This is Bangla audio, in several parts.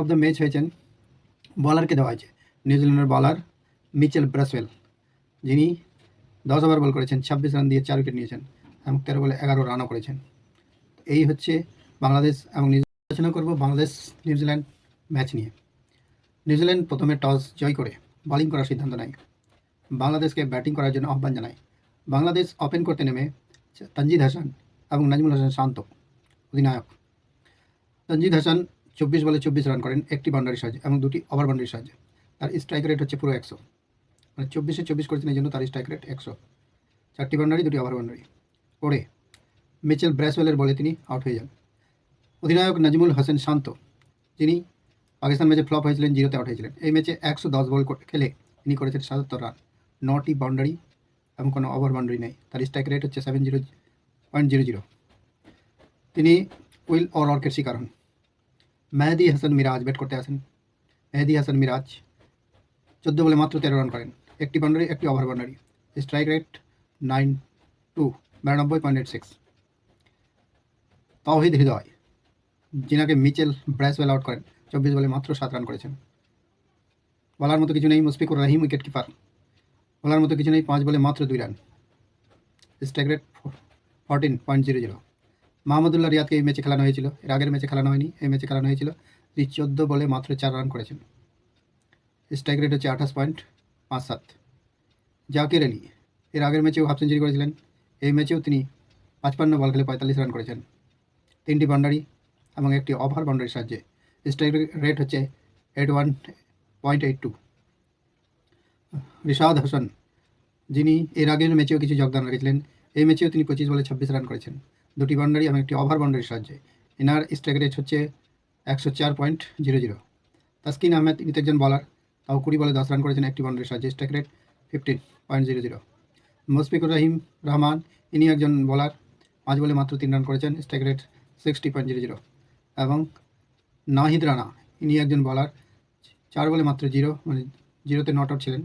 অফ দ্য ম্যাচ হয়েছেন বলারকে দেওয়া হয়েছে, নিউজিল্যান্ডের বলার মিচেল ব্রাসওয়েল যিনি দশ ওভার বল করেছেন, ছাব্বিশ রান দিয়ে চার উইকেট নিয়েছেন, এবং তেরো বলে এগারো রানও করেছেন। এই হচ্ছে বাংলাদেশ এবং আলোচনা করব বাংলাদেশ নিউজিল্যান্ড ম্যাচ নিয়ে। নিউজিল্যান্ড প্রথমে টস জয় করে বোলিং করার সিদ্ধান্ত নেয়। বাংলাদেশকে ব্যাটিং করার জন্য আহ্বান জানায়। বাংলাদেশ ওপেন করতে নেমে তানজিদ হাসান এবং নাজমুল হাসান শান্ত অধিনায়ক। তানজিদ হাসান চব্বিশ বলে চব্বিশ রান করেন, একটি বাউন্ডারির সাহায্যে এবং দুটি ওভার বাউন্ডারির সাহায্যে। তার স্ট্রাইক রেট হচ্ছে পুরো একশো। মানে চব্বিশে চব্বিশ করেছেন এই জন্য তার স্ট্রাইক রেট একশো। চারটি বাউন্ডারি দুটি ওভার বাউন্ডারি পরে মিচেল ব্র্যাসওয়েলের বলে তিনি আউট হয়ে যান। অধিনায়ক নাজিমুল হাসান শান্ত, যিনি পাকিস্তান ম্যাচে ফ্লপ হয়েছিলেন জিরোতে আউট হয়েছিলেন। এই ম্যাচে একশো দশ বল খেলে তিনি করেছেন সাতাত্তর রান নটি বাউন্ডারি এবং কোনো ওভার বাউন্ডারি নেই। তার স্ট্রাইক রেট হচ্ছে seven zero point zero zero তিনি উইল অর অর্কের শিকার হন। মেহেদি হাসান মিরাজ ব্যাট করতে আসেন মেহেদি হাসান মিরাজ, চোদ্দ বলে মাত্র তেরো রান করেন। একটি বাউন্ডারি একটি over boundary strike rate nine two বিরানব্বই point eight six Towhid Hridoy, যিনাকে Mitchell ব্র্যাসওয়েল out করেন, চব্বিশ বলে মাত্র সাত রান করেছেন। বলার মতো কিছু নেই, মুশফিকুর রাহিম উইকেট কিপার বলার মতো কিছু নেই, পাঁচ বলে মাত্র দুই run strike rate four fourteen point zero zero Mahmudullah রিয়াদকে এই ম্যাচে খেলানো হয়েছিল। এর আগের ম্যাচে খেলানো হয়নি, এই ম্যাচে খেলানো হয়েছিল। তিনি চোদ্দ বলে মাত্র চার রান করেছেন। স্ট্রাইক রেট হচ্ছে আঠাশ পয়েন্ট পাঁচ সাত। জাকির আলী, এর আগের ম্যাচেও হাফ সেঞ্চুরি করেছিলেন। এই ম্যাচেও তিনি পাঁচপান্ন বল খেলে পঁয়তাল্লিশ রান করেছেন। তিনটি বাউন্ডারি এবং একটি ওভার বাউন্ডারির সাহায্যে। স্ট্রাইক রেট হচ্ছে eight one point eight two Rishad Hasan, যিনি এর আগের ম্যাচেও কিছু যোগদান রেখেছিলেন, এই ম্যাচেও তিনি পঁচিশ বলে ছাব্বিশ রান করেছেন। দুটি বাউন্ডারি এবং একটি ওভার বাউন্ডারির সাহায্যে। এনার স্ট্রাইক রেট হচ্ছে একশো চার point zero zero Taskin Ahmed ইনি একজন বলার তাও কুড়ি বলে দশ রান করেছেন, একটি বাউন্ডারির সাহায্যে strike rate fifteen point zero zero Mushfiqur Rahim Rahman, ইনি একজন বলার পাঁচ বলে মাত্র তিন রান করেছেন strike rate sixty point zero zero এবং নাহিদ রানা, ইনি একজন বলার চার বলে মাত্র জিরো মানে জিরোতে নট আউট ছিলেন।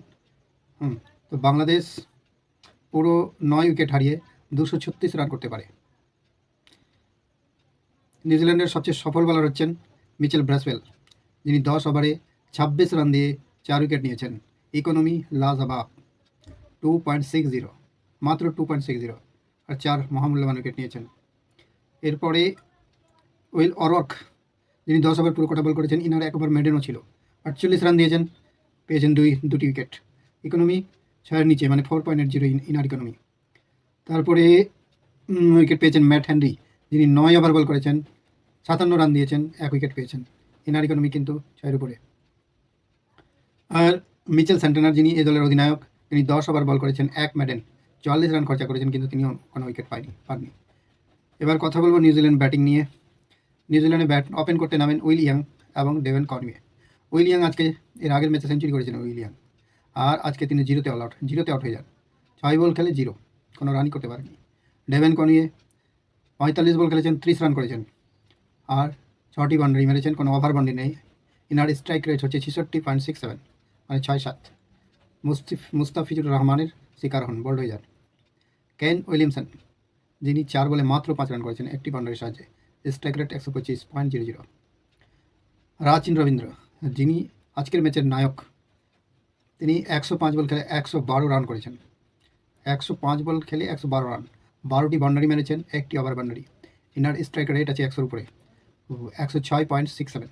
হুম, তো বাংলাদেশ পুরো নয় উইকেট হারিয়ে দুশো ছত্রিশ রান করতে পারে। নিউজিল্যান্ডের সবচেয়ে সফল বলার হচ্ছেন মিচেল ব্রাসওয়েল। যিনি দশ ওভারে ছাব্বিশ রান দিয়ে চার উইকেট নিয়েছেন। ইকোনমি লাজাবাব টু পয়েন্ট সিক্স জিরো মাত্র টু পয়েন্ট সিক্স জিরো আর চার মহামূল্যবান উইকেট নিয়েছেন। এরপরে উইল অরক যিনি দশ ওভার পুরো কটা করেছেন, ইনার এক ওভার মেডেনও ছিল। আটচল্লিশ রান দিয়েছেন, পেয়েছেন দুই, দুটি উইকেট। ইকোনমি ছয়ের নিচে মানে ফোর পয়েন্ট এইট জিরো ইনার ইকোনমি। তারপরে উইকেট পেয়েছেন ম্যাট হ্যানরি যিনি নয় ওভার বল করেছেন, সাতান্ন রান দিয়েছেন, এক উইকেট পেয়েছেন। ইনার ইকোনমি কিন্তু ছয়ের উপরে। আর মিচেল স্যান্টেনার যিনি এই দলের অধিনায়ক, তিনি দশ ওভার বল করেছেন, এক ম্যাডেন। চুয়াল্লিশ রান খরচা করেছেন, কিন্তু তিনিও কোনো উইকেট পায়নি, পাননি। এবার কথা বলব নিউজিল্যান্ড ব্যাটিং নিয়ে। নিউজিল্যান্ডে ব্যাট ওপেন করতে নামেন উইলিয়াং এবং ডেভেন কর্মিয়ে উইলিয়াং আজকে এর আগের ম্যাচে সেঞ্চুরি করেছেন উইলিয়াং আর আজকে তিনি জিরোতে অল আউট জিরোতে আউট হয়ে যান। ছয় বল খেলে জিরো, কোনো রানই করতে পারেনি ডেভেন কর্মিয়ে পঁয়তাল্লিশ বল খেলেছেন, ত্রিশ রান করেছেন। আর ছটি বাউন্ডারি মেরেছেন, কোনো ওভার বাউন্ডারি নেই। ইনার স্ট্রাইক রেট হচ্ছে ছেষট্টি পয়েন্ট সিক্স সেভেন মানে ছয় সাত। মুস্তিফ, মুস্তাফিজুর রহমানের শিকার হন বোল্ড হয়ে যান কেন উইলিয়ামসন, যিনি চার বলে মাত্র পাঁচ রান করেছেন, একটি বাউন্ডারির সাহায্যে স্ট্রাইক রেট একশো পঁচিশ point zero zero Rachin Ravindra, যিনি আজকের ম্যাচের নায়ক, তিনি একশো পাঁচ বল খেলে একশো বারো রান করেছেন। একশো পাঁচ বল খেলে একশো বারো রান বারোটি বাউন্ডারি মেরেছেন একটি ওভার বাউন্ডারি ইনার স্ট্রাইক রেট আছে একশোর উপরে। একশো ছয় পয়েন্ট সিক্স সেভেন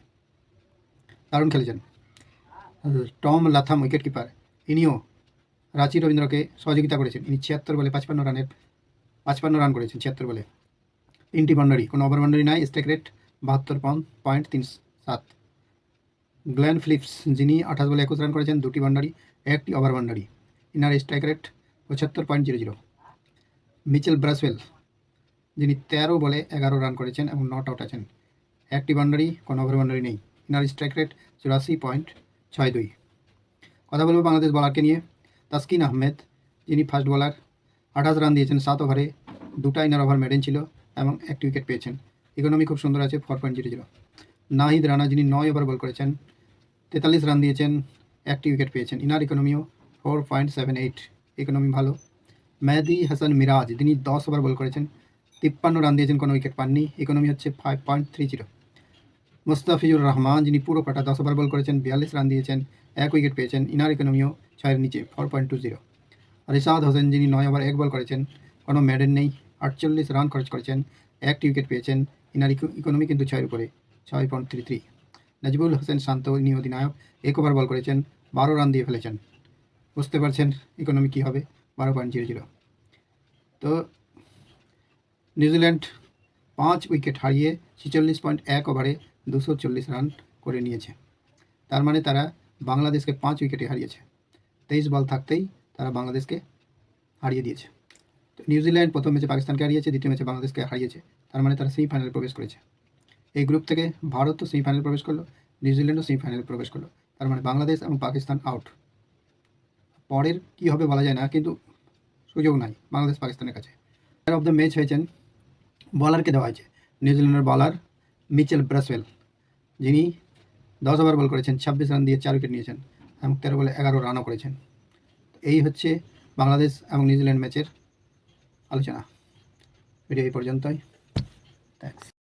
দারুণ খেলেছেন। টম লাথাম উইকেট কিপার ইনিও রাঁচি রবীন্দ্রকে সহযোগিতা করেছেন। ইনি ছিয়াত্তর বলে পাঁচপান্ন রানের পাঁচপান্ন রান করেছেন ছিয়াত্তর বলে। তিনটি বাউন্ডারি কোনো ওভার বাউন্ডারি নাই স্ট্রাইক রেট বাহাত্তর পয়েন্ট তিন সাত। গ্ল্যান ফিলিপস, যিনি আঠাশ বলে একুশ রান করেছেন, দুটি বাউন্ডারি একটি ওভার বাউন্ডারি ইনার স্ট্রাইক রেট পঁচাত্তর point zero zero Michael Bracewell, যিনি তেরো বলে এগারো রান করেছেন এবং নট আউট আছেন। একটি বাউন্ডারি, কোনো ওভার বাউন্ডারি নেই। ইনার স্ট্রাইক রেট চুরাশি পয়েন্ট ছয় দুই। কথা বলব বাংলাদেশ বলারকে নিয়ে। তাসকিন আহমেদ, যিনি ফার্স্ট বলার, আঠাশ রান দিয়েছেন, সাত ওভারে দুটা ইনার ওভার মেডেন ছিল এবং একটি উইকেট পেয়েছেন। ইকোনমি খুব সুন্দর আছে four point zero zero Nahid Rana, যিনি নয় ওভার বল করেছেন, তেতাল্লিশ রান দিয়েছেন, একটি উইকেট পেয়েছেন। ইনার ইকোনমিও four point seven eight economy ভালো। মেহেদি, হাসান, মিরাজ তিনি দশ ওভার বল করেছেন। তিপ্পান্ন রান দিয়েছেন, কোনো উইকেট পাননি। ইকোনমি হচ্ছে five point three zero Mustafizur Rahman, যিনি পুরো কাটা দশ ওভার বল করেছেন, বিয়াল্লিশ রান দিয়েছেন, এক উইকেট পেয়েছেন। ইনার ইকোনমিও ছয়ের নিচে four point two zero Rishad Hossain, যিনি নয় ওভার এক বল করেছেন, কোনো ম্যাডেন নেই। আটচল্লিশ রান খরচ করেছেন একটি উইকেট পেয়েছেন। ইনার ইকোনমি কিন্তু ছয়ের উপরে, ছয় point three three Najibul Hossain Shanto, ইনি অধিনায়ক, এক ওভার বল করেছেন, বারো রান দিয়ে ফেলেছেন। বুঝতে পারছেন ইকোনমি কী হবে? বারো পয়েন্ট জিরো জিরো তো নিউজিল্যান্ড পাঁচ উইকেট হারিয়ে ছেচল্লিশ পয়েন্ট এক ওভারে দুশো চল্লিশ রান করে নিয়েছে। তার মানে তারা বাংলাদেশকে পাঁচ উইকেটে হারিয়েছে। তেইশ বল থাকতেই তারা বাংলাদেশকে হারিয়ে দিয়েছে। তো নিউজিল্যান্ড প্রথম ম্যাচে পাকিস্তানকে হারিয়েছে, দ্বিতীয় ম্যাচে বাংলাদেশকে হারিয়েছে। তার মানে তারা সেমিফাইনালে প্রবেশ করেছে। এই গ্রুপ থেকে ভারত তো সেমিফাইনালে প্রবেশ করল, নিউজিল্যান্ডও সেমিফাইনালে প্রবেশ করল। তার মানে বাংলাদেশ এবং পাকিস্তান আউট পরের কী হবে বলা যায় না, কিন্তু সুযোগ নাই বাংলাদেশ পাকিস্তানের কাছে। প্লেয়ার অফ দ্য ম্যাচ হয়েছেন বলারকে দেওয়া হয়েছে, নিউজিল্যান্ডের বলার মিচেল ব্রাসওয়েল, যিনি দশ ওভার বল করেছেন, ছাব্বিশ রান দিয়ে চার উইকেট নিয়েছেন এবং তেরো বলে এগারো রানও করেছেন। এই হচ্ছে বাংলাদেশ এবং নিউজিল্যান্ড ম্যাচের আলোচনা। ভিডিও এই পর্যন্তই। থ্যাংকস